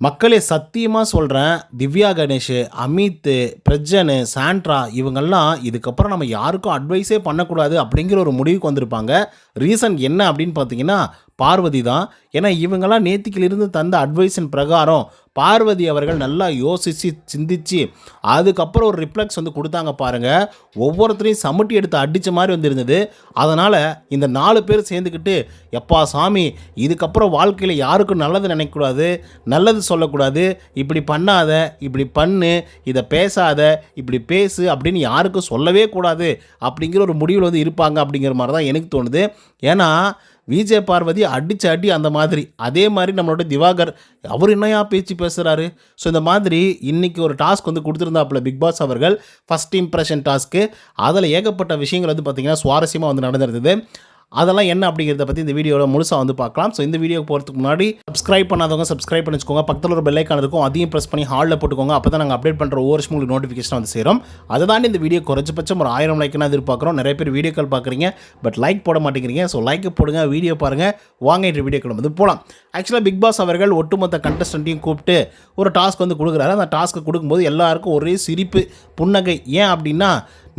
மக்களே சத்தியமாக சொல்கிறேன் திவ்யா கணேஷ் அமித் பிரஜன் சாண்ட்ரா இவங்கெல்லாம் இதுக்கப்புறம் நம்ம யாருக்கும் அட்வைஸே பண்ணக்கூடாது அப்படிங்கிற ஒரு முடிவுக்கு வந்திருப்பாங்க. ரீசன் என்ன அப்படின்னு பார்த்தீங்கன்னா பார்வதி தான். ஏன்னா இவங்கெல்லாம் நேத்திக்கிலிருந்து தந்த அட்வைஸின் பிரகாரம் பார்வதி அவர்கள் நல்லா யோசித்து சிந்திச்சு அதுக்கப்புறம் ஒரு ரிஃப்ளெக்ஸ் வந்து கொடுத்தாங்க பாருங்கள் ஒவ்வொருத்தரையும் சமட்டி எடுத்து அடித்த மாதிரி வந்துருந்தது. அதனால் இந்த நாலு பேர் சேர்ந்துக்கிட்டு எப்பா சாமி இதுக்கப்புறம் வாழ்க்கையில் யாருக்கும் நல்லது நினைக்கக்கூடாது நல்லது சொல்லக்கூடாது. இப்படி பண்ணாத இப்படி பண்ணு இதை பேசாத இப்படி பேசு அப்படின்னு யாருக்கும் சொல்லவே கூடாது. அப்படிங்கிற ஒரு முடிவில் வந்து இருப்பாங்க அப்படிங்கிற மாதிரி தான் எனக்கு தோணுது. ஏன்னா விஜய் பார்வதி அடிச்ச அடி அந்த மாதிரி. அதே மாதிரி நம்மளோட திவாகர் அவர் என்னையா பேச்சு பேசுகிறாரு ஸோ இந்த மாதிரி இன்றைக்கி ஒரு டாஸ்க் வந்து கொடுத்துருந்தாப்புல பிக் பாஸ் அவர்கள் ஃபஸ்ட் இம்ப்ரெஷன் டாஸ்க்கு அதில் ஏகப்பட்ட விஷயங்கள் வந்து பார்த்திங்கன்னா சுவாரஸ்யமாக வந்து நடந்திருந்தது. அதெல்லாம் என்ன அப்படிங்கிறத பற்றி இந்த வீடியோவில் முழுசாக வந்து பார்க்கலாம். ஸோ இந்த வீடியோ போகிறதுக்கு முன்னாடி சப்ஸ்கிரைப் பண்ணாதவங்க சப்ஸ்கிரைப் பண்ணி வச்சுக்கோங்க பக்கத்தில் ஒரு பெல்லைக்கான இருக்கும் அதையும் ப்ரெஸ் பண்ணி ஹாலில் போட்டுக்கோங்க. அப்போ தான் நாங்கள் அப்டேட் பண்ணுற ஒவ்வொரு உங்களுக்கு நோட்டிஃபிகேஷன் வந்து சேரும். அதை தாண்டி இந்த வீடியோ குறைஞ்சபட்சம் ஒரு ஆயிரம் லைக்னா எதிர்பார்க்குறோம். நிறைய பேர் வீடியோக்கள் பார்க்குறீங்க பட் லைக் போட மாட்டேங்கிறீங்க. ஸோ லைக் போடுங்க வீடியோ பாருங்கள் வாங்க இந்த வீடியோ வந்து போகலாம் ஆக்சுவலாக பிக் பாஸ் அவர்கள் ஒட்டுமொத்த கண்டஸ்டன்ட்டையும் கூப்பிட்டு ஒரு டாஸ்க் வந்து கொடுக்குறாரு. அந்த டாஸ்க்கு கொடுக்கும்போது எல்லாருக்கும் ஒரே சிரிப்பு புன்னகை. ஏன் அப்படின்னா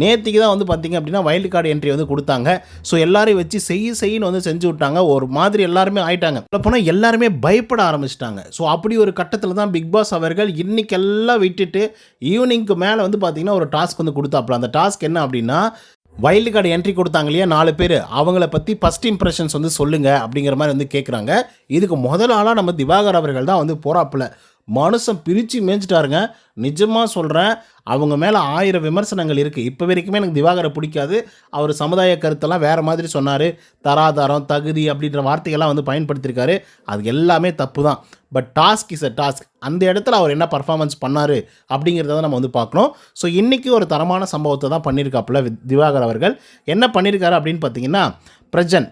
நேற்றுக்கு தான் வந்து பார்த்தீங்க அப்படின்னா வைல்டு கார்டு என்ட்ரி வந்து கொடுத்தாங்க. ஸோ எல்லாரையும் வச்சு செய்ய செய்யின்னு வந்து செஞ்சு விட்டாங்க. ஒரு மாதிரி எல்லாருமே ஆயிட்டாங்க. போனால் எல்லாருமே பயப்பட ஆரம்பிச்சிட்டாங்க. ஸோ அப்படி ஒரு கட்டத்தில் தான் பிக் பாஸ் அவர்கள் இன்றைக்கெல்லாம் விட்டுட்டு ஈவினிங்க்கு மேலே வந்து பார்த்திங்கன்னா ஒரு டாஸ்க் வந்து கொடுத்தாப்புல. அந்த டாஸ்க் என்ன அப்படின்னா வைல்டு கார்டு என்ட்ரி கொடுத்தாங்க இல்லையா? நாலு பேர். அவங்கள பற்றி ஃபஸ்ட் இம்ப்ரெஷன்ஸ் வந்து சொல்லுங்கள் அப்படிங்கிற மாதிரி வந்து கேட்குறாங்க இதுக்கு முதல் ஆளாக நம்ம திவாகர் அவர்கள் தான் வந்து போகிறாப்புல மனுஷன் பிரித்து மேய்ஞ்சிட்டாருங்க. நிஜமாக சொல்கிறேன் அவங்க மேலே ஆயிரம் விமர்சனங்கள் இருக்குது இப்போ வரைக்குமே எனக்கு திவாகரை பிடிக்காது. அவர் சமுதாய கருத்தெல்லாம் வேறு மாதிரி சொன்னார். தராதாரம் தகுதி அப்படின்ற வார்த்தைகள்லாம் வந்து பயன்படுத்தியிருக்காரு. அது எல்லாமே தப்பு தான் but task is a task அந்த இடத்துல அவர் என்ன பர்ஃபார்மன்ஸ் பண்ணார் அப்படிங்கிறத தான் நம்ம வந்து பார்க்கணும். ஸோ இன்றைக்கி ஒரு தரமான சம்பவத்தை தான் பண்ணியிருக்காப்புல திவாகர் அவர்கள். என்ன பண்ணியிருக்காரு அப்படின்னு பார்த்தீங்கன்னா பிரஜன்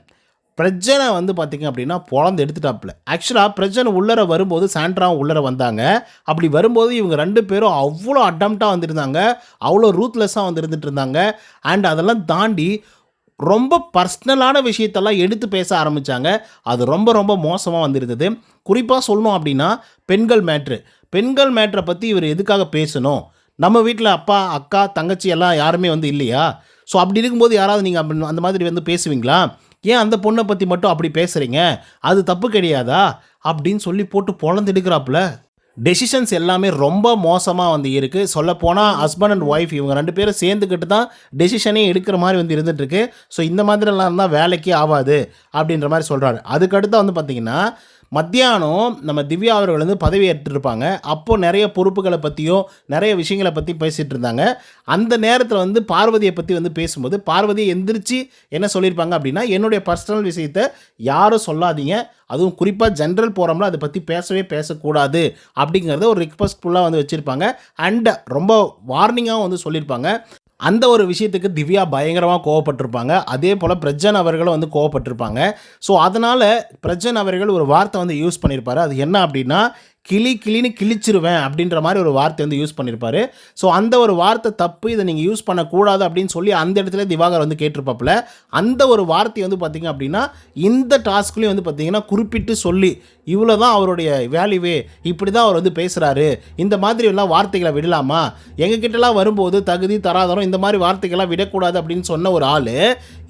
பிரஜனை வந்து பார்த்திங்க அப்படின்னா பொழந்து எடுத்துட்டாப்புல. ஆக்சுவலாக பிரஜன் உள்ளர வரும்போது சாண்ட்ராவும் உள்ளர வந்தாங்க. அப்படி வரும்போது இவங்க ரெண்டு பேரும் அவ்வளோ அட்டம்ப்டாக வந்திருந்தாங்க. அவ்வளோ ரூத்லெஸ்ஸாக வந்து இருந்துட்டு இருந்தாங்க. அண்ட் அதெல்லாம் தாண்டி ரொம்ப பர்சனலான விஷயத்தெல்லாம் எடுத்து பேச ஆரம்பித்தாங்க அது ரொம்ப ரொம்ப மோசமாக வந்திருந்தது. குறிப்பாக சொல்லணும் அப்படின்னா பெண்கள் மேட்ரு பெண்கள் மேட்ரை பற்றி இவர் எதுக்காக பேசணும்? நம்ம வீட்டில் அப்பா அக்கா தங்கச்சி எல்லாம் யாருமே வந்து இல்லையா? ஸோ அப்படி இருக்கும்போது யாராவது நீங்கள் அப்படி அந்த மாதிரி வந்து பேசுவீங்களா? ஏன் அந்த பொண்ணை பற்றி மட்டும் அப்படி பேசுகிறீங்க அது தப்பு கிடையாதா? அப்படின்னு சொல்லி போட்டு பொழந்து எடுக்கிறாப்புல டெசிஷன்ஸ் எல்லாமே ரொம்ப மோசமாக வந்து இருக்குது சொல்லப்போனால் ஹஸ்பண்ட் அண்ட் ஒய்ஃப் இவங்க ரெண்டு பேரும் சேர்ந்துக்கிட்டு தான் டெசிஷனே எடுக்கிற மாதிரி வந்து இருந்துகிட்ருக்கு ஸோ இந்த மாதிரிலாம் இருந்தால் வேலைக்கே ஆகாது அப்படின்ற மாதிரி சொல்கிறாரு அதுக்கடுத்து வந்து பார்த்திங்கன்னா மத்தியானம் நம்ம திவ்யா அவர்கள் வந்து பதவி ஏற்றிருப்பாங்க அப்போது நிறைய பொறுப்புகளை பற்றியும் நிறைய விஷயங்களை பற்றி பேசிகிட்டு இருந்தாங்க. அந்த நேரத்தில் வந்து பார்வதியை பற்றி வந்து பேசும்போது பார்வதியை எந்திரிச்சு என்ன சொல்லியிருப்பாங்க அப்படின்னா என்னுடைய பர்சனல் விஷயத்தை யாரும் சொல்லாதீங்க. அதுவும் குறிப்பாக ஜென்ரல் போகிறோம்ல அதை பற்றி பேசவே பேசக்கூடாது அப்படிங்கிறத ஒரு ரிக்வஸ்ட்ஃபுல்லாக வந்து வச்சுருப்பாங்க. அண்ட் ரொம்ப வார்னிங்காகவும் வந்து சொல்லியிருப்பாங்க. அந்த ஒரு விஷயத்துக்கு திவ்யா பயங்கரமாக கோவப்பட்டிருப்பாங்க. அதே போல் பிரஜன் அவர்களும் வந்து கோவப்பட்டிருப்பாங்க. ஸோ அதனால் பிரஜன் அவர்கள் ஒரு வார்த்தை வந்து யூஸ் பண்ணியிருப்பார் அது என்ன அப்படின்னா கிளி கிளின்னு கிழிச்சிருவேன் அப்படின்ற மாதிரி ஒரு வார்த்தை வந்து யூஸ் பண்ணியிருப்பாரு ஸோ அந்த ஒரு வார்த்தை தப்பு இதை நீங்கள் யூஸ் பண்ணக்கூடாது அப்படின்னு சொல்லி அந்த இடத்துல திவாகர் வந்து கேட்டிருப்பாப்புல. அந்த ஒரு வார்த்தை வந்து பார்த்தீங்க அப்படின்னா இந்த டாஸ்க்லேயும் வந்து பார்த்தீங்கன்னா குறிப்பிட்டு சொல்லி இவ்வளோ தான் அவருடைய வேல்யூவே இப்படி தான் அவர் வந்து பேசுகிறாரு இந்த மாதிரி எல்லாம் வார்த்தைகளை விடலாமா? எங்ககிட்டலாம் வரும்போது தகுதி தராதரம் இந்த மாதிரி வார்த்தைகள்லாம் விடக்கூடாது அப்படின்னு சொன்ன ஒரு ஆள்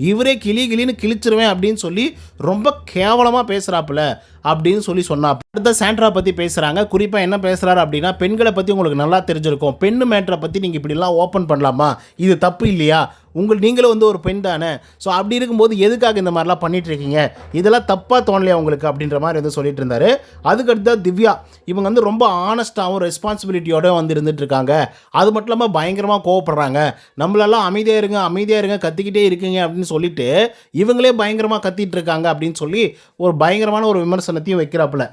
இவரே கிளி கிளின்னு கிழிச்சிருவேன் அப்படின்னு சொல்லி ரொம்ப கேவலமாக பேசுகிறாப்புல அப்படின்னு சொல்லி சொன்னா. அடுத்த சாண்ட்ரா பற்றி பேசுகிறாங்க குறிப்பாக என்ன பேசுகிறாரு அப்படின்னா பெண்களை பற்றி உங்களுக்கு நல்லா தெரிஞ்சிருக்கும். பெண்ணு மேட்டரை பற்றி நீங்கள் இப்படிலாம் ஓப்பன் பண்ணலாமா? இது தப்பு இல்லையா? உங்கள் நீங்களும் வந்து ஒரு பெண் தானே? ஸோ அப்படி இருக்கும்போது எதுக்காக இந்த மாதிரிலாம் பண்ணிகிட்டு இருக்கீங்க இதெல்லாம் தப்பாக தோணலையா உங்களுக்கு? அப்படின்ற மாதிரி வந்து சொல்லிட்டு இருந்தாரு. அதுக்கடுத்து திவ்யா. இவங்க வந்து ரொம்ப ஆனஸ்ட்டாகவும் ரெஸ்பான்சிபிலிட்டியோட வந்து இருந்துட்டு இருக்காங்க அது மட்டும் இல்லாமல் பயங்கரமாக கோவப்படுறாங்க. நம்மளெல்லாம் அமைதியாக இருங்க அமைதியாக இருங்க கத்திக்கிட்டே இருக்கீங்க அப்படின்னு சொல்லிட்டு இவங்களே பயங்கரமாக கத்திட்டு இருக்காங்க அப்படின்னு சொல்லி ஒரு பயங்கரமான ஒரு விமர்சனத்தையும் வைக்கிறாப்புல.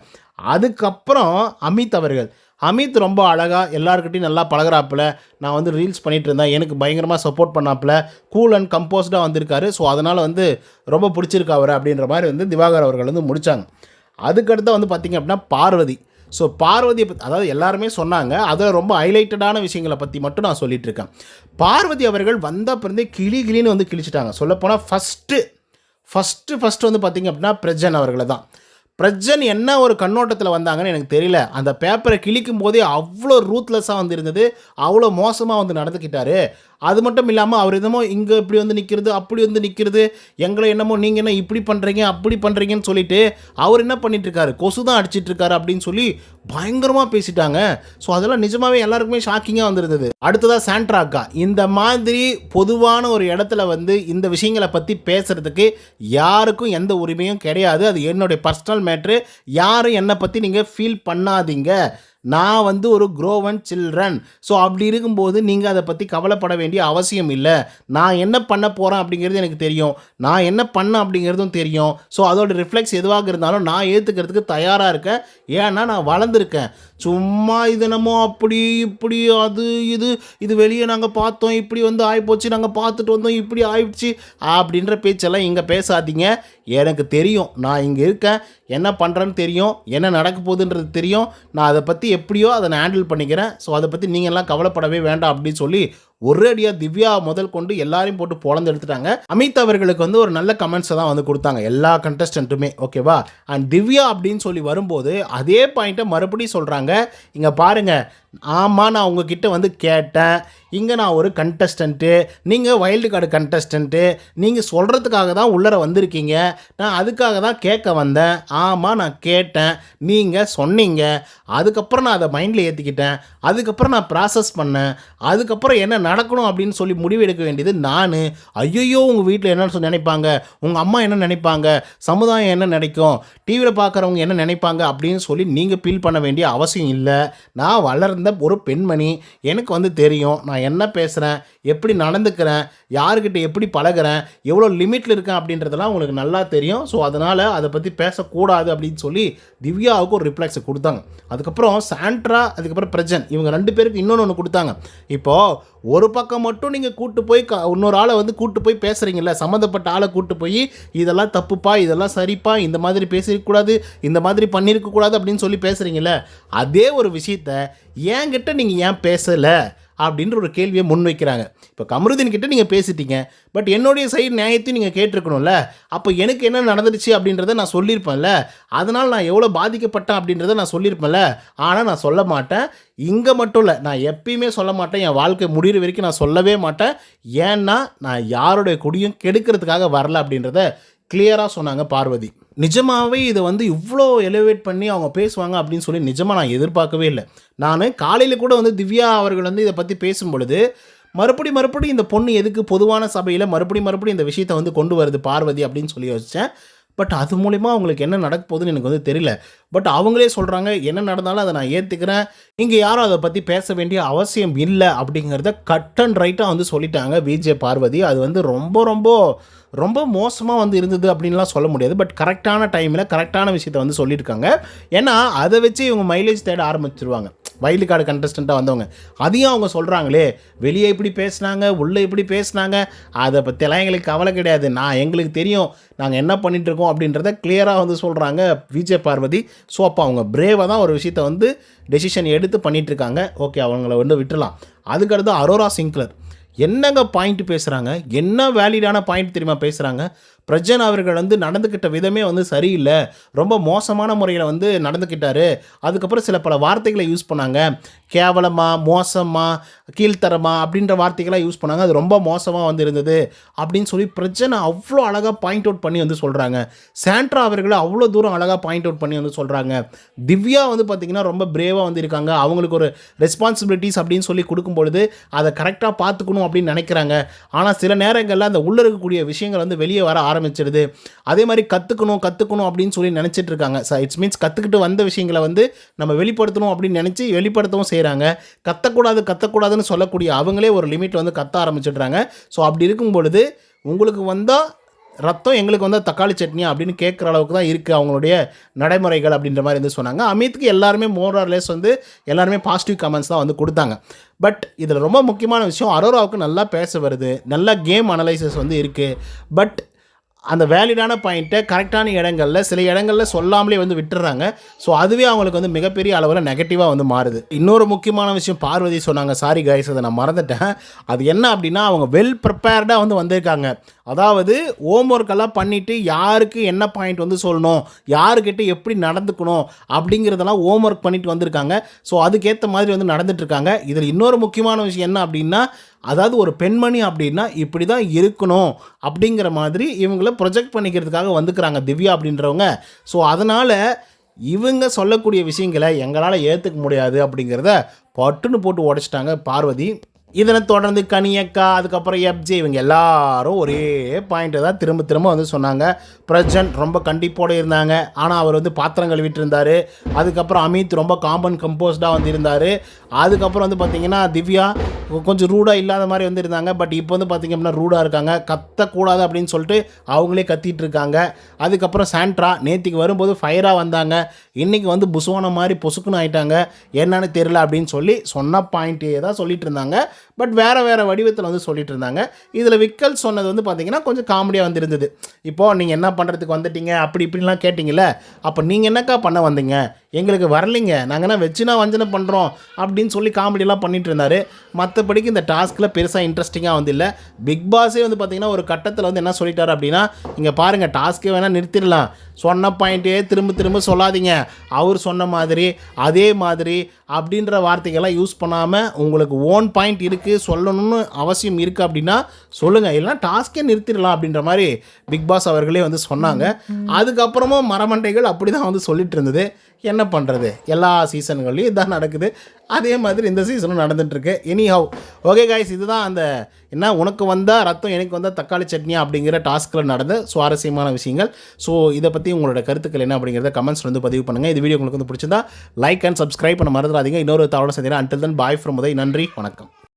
அதுக்கப்புறம் அமித் அவர்கள். அமித் ரொம்ப அழகாக எல்லாருக்கிட்டையும் நல்லா பழகுறாப்புல. நான் வந்து ரீல்ஸ் பண்ணிட்டு இருந்தேன். எனக்கு பயங்கரமாக சப்போர்ட் பண்ணாப்புல. கூல் அண்ட் கம்போஸ்டாக வந்திருக்காரு. ஸோ அதனால் வந்து ரொம்ப பிடிச்சிருக்கா அவர் அப்படின்ற மாதிரி வந்து திவாகர் அவர்கள் வந்து முடித்தாங்க அதுக்கடுத்து வந்து பார்த்திங்க அப்படின்னா பார்வதி. ஸோ பார்வதியை பற்றி அதாவது எல்லாருமே சொன்னாங்க. அதில் ரொம்ப ஹைலைட்டடான விஷயங்களை பற்றி மட்டும் நான் சொல்லிகிட்டு இருக்கேன். பார்வதி அவர்கள் வந்த பிறந்தே கிளி கிளின்னு வந்து கிழிச்சிட்டாங்க. சொல்லப்போனால் ஃபஸ்ட்டு ஃபஸ்ட்டு ஃபஸ்ட்டு வந்து பார்த்திங்க அப்படின்னா பிரஜன் அவர்களை தான் பிரஜன் என்ன ஒரு கண்ணோட்டத்தில் வந்தாங்கன்னு எனக்கு தெரியல. அந்த பேப்பரை கிழிக்கும் போதே அவ்வளோ ரூத்லெஸ்ஸாக வந்து இருந்தது அவ்வளோ மோசமாக வந்து நடந்துக்கிட்டாரு அது மட்டும் இல்லாமல் அவர் என்னமோ இங்கே இப்படி வந்து நிற்கிறது அப்படி வந்து நிற்கிறது எங்களை என்னமோ நீங்கள் என்ன இப்படி பண்ணுறீங்க அப்படி பண்ணுறீங்கன்னு சொல்லிட்டு அவர் என்ன பண்ணிட்டுருக்காரு? கொசு தான் அடிச்சிட்ருக்காரு அப்படின்னு சொல்லி பயங்கரமாக பேசிட்டாங்க. ஸோ அதெல்லாம் நிஜமாகவே எல்லாருக்குமே ஷாக்கிங்காக வந்திருந்தது. அடுத்ததாக சாண்ட்ராக்கா இந்த மாதிரி பொதுவான ஒரு இடத்துல வந்து இந்த விஷயங்களை பற்றி பேசுகிறதுக்கு யாருக்கும் எந்த உரிமையும் கிடையாது. அது என்னுடைய பர்சனல் மேட்ரு யாரும் என்னை பற்றி நீங்கள் ஃபீல் பண்ணாதீங்க. நான் வந்து ஒரு க்ரோவன் சில்ட்ரன் ஸோ அப்படி இருக்கும்போது நீங்கள் அதை பற்றி கவலைப்பட வேண்டிய அவசியம் இல்லை. நான் என்ன பண்ண போகிறேன் அப்படிங்கிறது எனக்கு தெரியும். நான் என்ன பண்ண அப்படிங்கிறதும் தெரியும். ஸோ அதோட ரிஃப்ளெக்ஸ் எதுவாக இருந்தாலும் நான் ஏற்றுக்கிறதுக்கு தயாராக இருக்கேன். ஏன்னா நான் வளர்ந்துருக்கேன். சும்மா இது நம்ம அப்படி இப்படி அது இது இது வெளியே நாங்கள் பார்த்தோம் இப்படி வந்து ஆகிப்போச்சு நாங்கள் பார்த்துட்டு வந்தோம் இப்படி ஆயிடுச்சு அப்படின்ற பேச்செல்லாம் இங்கே பேசாதீங்க. எனக்கு தெரியும் நான் இங்கே இருக்கேன். என்ன பண்ணுறேன்னு தெரியும் என்ன நடக்க போகுதுன்றது தெரியும். நான் அதை பற்றி எப்படியோ அதை நான் ஹேண்டில் பண்ணிக்கிறேன். ஸோ அதை பற்றி நீங்கள்லாம் கவலைப்படவே வேண்டாம் அப்படின்னு சொல்லி ஒரேடியாக திவ்யா முதல் கொண்டு எல்லாரையும் போட்டு பொழந்து எடுத்துட்டாங்க. அமித் அவர்களுக்கு வந்து ஒரு நல்ல கமெண்ட்ஸை தான் வந்து கொடுத்தாங்க. எல்லா கண்டஸ்டன்ட்டுமே ஓகேவா அண்ட் திவ்யா அப்படின்னு சொல்லி வரும்போது அதே பாயிண்ட்டை மறுபடியும் சொல்கிறாங்க இங்கே பாருங்கள் ஆமாம் நான் உங்ககிட்ட வந்து கேட்டேன். இங்கே நான் ஒரு கண்டஸ்டண்ட்டு நீங்கள் வைல்டு கார்டு கண்டஸ்டண்ட்டு நீங்கள் சொல்கிறதுக்காக தான் உள்ளர வந்திருக்கீங்க. நான் அதுக்காக தான் கேட்க வந்தேன். ஆமாம் நான் கேட்டேன். நீங்கள் சொன்னீங்க. அதுக்கப்புறம் நான் அதை மைண்டில் ஏற்றிக்கிட்டேன் அதுக்கப்புறம் நான் ப்ராசஸ் பண்ணேன். அதுக்கப்புறம் என்ன நடக்கணும் அப்படின்னு சொல்லி முடிவு எடுக்க வேண்டியது நான். ஐயோ உங்கள் வீட்டில் என்னன்னு சொல்லி நினைப்பாங்க. உங்கள் அம்மா என்ன நினைப்பாங்க? சமுதாயம் என்ன நினைக்கும்? டிவியில் பார்க்குறவங்க என்ன நினைப்பாங்க? அப்படின்னு சொல்லி நீங்கள் ஃபீல் பண்ண வேண்டிய அவசியம் இல்லை. நான் வளர்ந்து ஒரு பெண்மணி எனக்கு வந்து தெரியும். நான் என்ன பேசுகிறேன் எப்படி நடந்துக்கிறேன்? யாருக்கிட்ட எப்படி பழகுறேன்? எவ்வளோ லிமிட்டில் இருக்கேன் அப்படின்றதெல்லாம் உங்களுக்கு நல்லா தெரியும். ஸோ அதனால் அதை பற்றி பேசக்கூடாது அப்படின்னு சொல்லி திவ்யாவுக்கு ஒரு ரிப்ளெக்ஸை கொடுத்தாங்க. அதுக்கப்புறம் சாண்ட்ரா அதுக்கப்புறம் பிரஜன் இவங்க ரெண்டு பேருக்கு இன்னொன்று ஒன்று கொடுத்தாங்க. இப்போது ஒரு பக்கம் மட்டும் நீங்கள் கூட்டு போய் க இன்னொரு ஆளை வந்து கூட்டு போய் பேசுகிறீங்கல்ல சம்மந்தப்பட்ட ஆளை கூட்டு போய் இதெல்லாம் தப்புப்பா இதெல்லாம் சரிப்பா இந்த மாதிரி பேசியிருக்கக்கூடாது இந்த மாதிரி பண்ணியிருக்கக்கூடாது அப்படின்னு சொல்லி பேசுகிறீங்கல்ல அதே ஒரு விஷயத்த என்கிட்ட நீங்கள் ஏன் பேசலை? அப்படின்ற ஒரு கேள்வியை முன்வைக்கிறாங்க. இப்போ கமருதீன் கிட்டே நீங்கள் பேசிட்டீங்க. பட் என்னுடைய சைடு நியாயத்தையும் நீங்கள் கேட்டிருக்கணும்ல. அப்போ எனக்கு என்ன நடந்துடுச்சு அப்படின்றத நான் சொல்லியிருப்பேன்ல. அதனால் நான் எவ்வளோ பாதிக்கப்பட்டேன் அப்படின்றத நான் சொல்லியிருப்பேன்ல. ஆனால் நான் சொல்ல மாட்டேன். இங்கே மட்டும் இல்லை நான் எப்பயுமே சொல்ல மாட்டேன். என் வாழ்க்கை முடிகிற வரைக்கும் நான் சொல்லவே மாட்டேன். ஏன்னா நான் யாருடைய குடியும் கெடுக்கிறதுக்காக வரல அப்படின்றத கிளியராக சொன்னாங்க பார்வதி. நிஜமாகவே இதை வந்து இவ்வளோ எலிவேட் பண்ணி அவங்க பேசுவாங்க அப்படின்னு சொல்லி நிஜமாக நான் எதிர்பார்க்கவே இல்லை. நான் காலையில் கூட வந்து திவ்யா அவர்கள் வந்து இதை பற்றி பேசும் பொழுது மறுபடி மறுபடி இந்த பொண்ணு எதுக்கு பொதுவான சபையில் மறுபடி மறுபடி இந்த விஷயத்தை வந்து கொண்டு வருது பார்வதி அப்படின்னு சொல்லி வச்சேன் பட் அது மூலிமா அவங்களுக்கு என்ன நடக்க போகுதுன்னு எனக்கு வந்து தெரியல. பட் அவங்களே சொல்கிறாங்க என்ன நடந்தாலும் அதை நான் ஏற்றுக்கிறேன் இங்கே யாரும் அதை பற்றி பேச வேண்டிய அவசியம் இல்லை. அப்படிங்கிறத கட் அண்ட் ரைட்டாக வந்து சொல்லிட்டாங்க விஜே பார்வதி. அது வந்து ரொம்ப ரொம்ப ரொம்ப மோசமாக வந்து இருந்தது அப்படின்லாம் சொல்ல முடியாது. பட் கரெக்டான டைமில் கரெக்டான விஷயத்தை வந்து சொல்லியிருக்காங்க. ஏன்னா அதை வச்சு இவங்க மைலேஜ் தேட ஆரம்பிச்சிருவாங்க. வைல்டு கார்டு கண்டஸ்டண்ட்டாக வந்தவங்க. அதையும் அவங்க சொல்கிறாங்களே வெளியே இப்படி பேசுனாங்க உள்ளே இப்படி பேசுனாங்க. அதை பற்றிலாம் எங்களுக்கு கவலை கிடையாது. நான் எங்களுக்கு தெரியும். நாங்கள் என்ன பண்ணிகிட்ருக்கோம் இருக்கோம்? அப்படின்றத கிளியராக வந்து சொல்கிறாங்க விஜய் பார்வதி. ஸோ அப்போ அவங்க பிரேவாக தான் ஒரு விஷயத்த வந்து டெசிஷன் எடுத்து பண்ணிகிட்ருக்காங்க ஓகே அவங்கள வந்து விட்டுலாம் அதுக்கடுத்து அரோரா சிங்க்லர் என்னங்க பாயிண்ட் பேசுகிறாங்க என்ன வேலிடான பாயிண்ட் தெரியுமா பேசுகிறாங்க பிரஜன் அவர்கள் வந்து நடந்துக்கிட்ட விதமே வந்து சரியில்லை. ரொம்ப மோசமான முறையில் வந்து நடந்துக்கிட்டாரு. அதுக்கப்புறம் சில பல வார்த்தைகளை யூஸ் பண்ணாங்க. கேவலமாக மோசமாக கீழ்த்தரமா அப்படின்ற வார்த்தைகள்லாம் யூஸ் பண்ணாங்க. அது ரொம்ப மோசமாக வந்து இருந்தது அப்படின்னு சொல்லி பிரச்சனை அவ்வளோ அழகாக பாயிண்ட் அவுட் பண்ணி வந்து சொல்கிறாங்க சாண்ட்ரா அவர்களை அவ்வளோ தூரம் அழகாக பாயிண்ட் அவுட் பண்ணி வந்து சொல்கிறாங்க திவ்யா வந்து பார்த்திங்கன்னா ரொம்ப பிரேவாக வந்து இருக்காங்க அவங்களுக்கு ஒரு ரெஸ்பான்சிபிலிட்டிஸ் அப்படின்னு சொல்லி கொடுக்கும் பொழுது அதை கரெக்டாக பார்த்துக்கணும் அப்படின்னு நினைக்கிறாங்க. ஆனால் சில நேரங்களில் அந்த உள்ளே இருக்கக்கூடிய விஷயங்கள் வந்து வெளியே வர ஆரம்பிச்சிடுது அதே மாதிரி கற்றுக்கணும் கற்றுக்கணும் அப்படின்னு சொல்லி நினச்சிட்டு இருக்காங்க. இட்ஸ் மீன்ஸ் கற்றுக்கிட்டு வந்த விஷயங்களை வந்து நம்ம வெளிப்படுத்தணும் அப்படின்னு நினச்சி வெளிப்படுத்தவும் செய்கிறாங்க கத்தக்கூடாது கத்தக்கூடாது கூடாதுன்னு சொல்லக்கூடிய அவங்களே ஒரு லிமிட் வந்து கத்த ஆரம்பிச்சிடுறாங்க. ஸோ அப்படி இருக்கும் பொழுது உங்களுக்கு வந்தால் ரத்தம் எங்களுக்கு வந்து தக்காளி சட்னி அப்படின்னு கேட்குற அளவுக்கு தான் இருக்குது அவங்களுடைய நடைமுறைகள் அப்படின்ற மாதிரி வந்து சொன்னாங்க. அமித்துக்கு எல்லாருமே மோர் வந்து எல்லாருமே பாசிட்டிவ் கமெண்ட்ஸ் தான் வந்து கொடுத்தாங்க. பட் இதில் ரொம்ப முக்கியமான விஷயம் அரோராவுக்கு நல்லா பேச வருது நல்ல கேம் அனலைசஸ் வந்து இருக்குது பட் அந்த வேலிடான பாயிண்ட்டை கரெக்டான இடங்களில் சில இடங்களில் சொல்லாமலே வந்து விட்டுறாங்க. ஸோ அதுவே அவங்களுக்கு வந்து மிகப்பெரிய அளவில் நெகட்டிவாக வந்து மாறுது. இன்னொரு முக்கியமான விஷயம் பார்வதி சொன்னாங்க. சாரி கைஸ் அதை நான் மறந்துட்டேன். அது என்ன அப்படின்னா அவங்க வெல் ப்ரிப்பேர்டாக வந்து வந்திருக்காங்க. அதாவது ஹோம் ஒர்க்கெல்லாம் பண்ணிவிட்டு யாருக்கு என்ன பாயிண்ட் வந்து சொல்லணும் யாருக்கிட்ட எப்படி நடந்துக்கணும் அப்படிங்கிறதெல்லாம் ஹோம் ஒர்க் பண்ணிட்டு வந்திருக்காங்க. ஸோ அதுக்கேற்ற மாதிரி வந்து நடந்துட்டுருக்காங்க. இதில் இன்னொரு முக்கியமான விஷயம் என்ன அப்படின்னா அதாவது ஒரு பெண்மணி அப்படின்னா இப்படி தான் இருக்கணும் அப்படிங்கிற மாதிரி இவங்கள ப்ரொஜெக்ட் பண்ணிக்கிறதுக்காக வந்துக்கிறாங்க திவ்யா அப்படின்றவங்க. ஸோ அதனால் இவங்க சொல்லக்கூடிய விஷயங்களை எங்களால் ஏற்றுக்க முடியாது அப்படிங்கிறத பட்டுன்னு போட்டு உடைச்சிட்டாங்க பார்வதி. இதனை தொடர்ந்து கனியக்கா அதுக்கப்புறம் எப்ஜே இவங்க எல்லாரும் ஒரே பாயிண்ட்டை தான் திரும்ப திரும்ப வந்து சொன்னாங்க. பிரஜன் ரொம்ப கண்டிப்போடு இருந்தாங்க. ஆனால் அவர் வந்து பாத்திரம் கழுவிட்டு இருந்தார் அதுக்கப்புறம் அமித் ரொம்ப காமன் கம்போஸ்டாக வந்து இருந்தார். அதுக்கப்புறம் வந்து பார்த்திங்கன்னா திவ்யா கொஞ்சம் ரூடாக இல்லாத மாதிரி வந்து இருந்தாங்க. பட் இப்போ வந்து பார்த்திங்க அப்படின்னா ரூடாக இருக்காங்க. கத்தக்கூடாது அப்படின்னு சொல்லிட்டு அவங்களே கத்திட்டு இருக்காங்க அதுக்கப்புறம் சாண்ட்ரா நேற்றுக்கு வரும்போது ஃபயராக வந்தாங்க. இன்றைக்கி வந்து புசுவான மாதிரி பொசுக்குன்னு ஆயிட்டாங்க. என்னன்னு தெரியல அப்படின்னு சொல்லி சொன்ன பாயிண்ட்டே தான் சொல்லிட்டு இருந்தாங்க பட் வேறு வேறு வடிவத்தில் வந்து சொல்லிட்டு இருந்தாங்க. இதில் விக்கல் சொன்னது வந்து பார்த்திங்கன்னா கொஞ்சம் காமெடியாக வந்து இருந்தது. இப்போது நீங்கள் என்ன பண்ணுறதுக்கு வந்துட்டீங்க? அப்படி இப்படிலாம் கேட்டிங்கல்ல அப்போ நீங்கள் என்னக்கா பண்ண வந்தீங்க? எங்களுக்கு வரலைங்க. நாங்கள் என்ன வச்சுனா வஞ்சனை பண்ணுறோம் அப்படின்னு சொல்லி காமெடியெல்லாம் பண்ணிட்டு இருந்தார். மற்றபடிக்கு இந்த டாஸ்கில் பெருசாக இன்ட்ரெஸ்டிங்காக வந்து இல்லை. பிக் பாஸே வந்து பார்த்திங்கன்னா ஒரு கட்டத்தில் வந்து என்ன சொல்லிட்டாரு அப்படின்னா இங்கே பாருங்கள் டாஸ்க்கே வேணால் நிறுத்திடலாம். சொன்ன பாயிண்ட்டே திரும்ப திரும்ப சொல்லாதீங்க. அவர் சொன்ன மாதிரி அதே மாதிரி அப்படின்ற வார்த்தைகள்லாம் யூஸ் பண்ணாமல் உங்களுக்கு ஓன் பாயிண்ட் இருக்குது சொல்லணும்னு அவசியம் இருக்குது அப்படின்னா சொல்லுங்கள் இல்லைனா டாஸ்க்கே நிறுத்திடலாம் அப்படின்ற மாதிரி பிக் பாஸ் அவர்களே வந்து சொன்னாங்க. அதுக்கப்புறமும் மரமண்டைகள் அப்படி தான் வந்து சொல்லிட்டு இருந்தது. என்ன பண்ணுறது எல்லா சீசன்கள்லையும் இதுதான் நடக்குது. அதே மாதிரி இந்த சீசனும் நடந்துகிட்ருக்கு எனி ஹவ் ஓகே காய்ஸ் இதுதான் அந்த என்ன உனக்கு வந்தால் ரத்தம் எனக்கு வந்தால் தக்காளி சட்னி அப்படிங்கிற டாஸ்கில் நடந்த சுவாரஸ்யமான விஷயங்கள். ஸோ இதை பற்றி உங்களோட கருத்துக்கள் என்ன அப்படிங்கிறத கமெண்ட்ஸ் வந்து பதிவு பண்ணுங்கள் இது வீடியோ உங்களுக்கு வந்து பிடிச்சிருந்தா லைக் அண்ட் சப்ஸ்கிரைப் பண்ண மறந்துடாதீங்க. இன்னொரு தவணை சந்திக்கிறேன். Until then bye from Uday. நன்றி. வணக்கம்.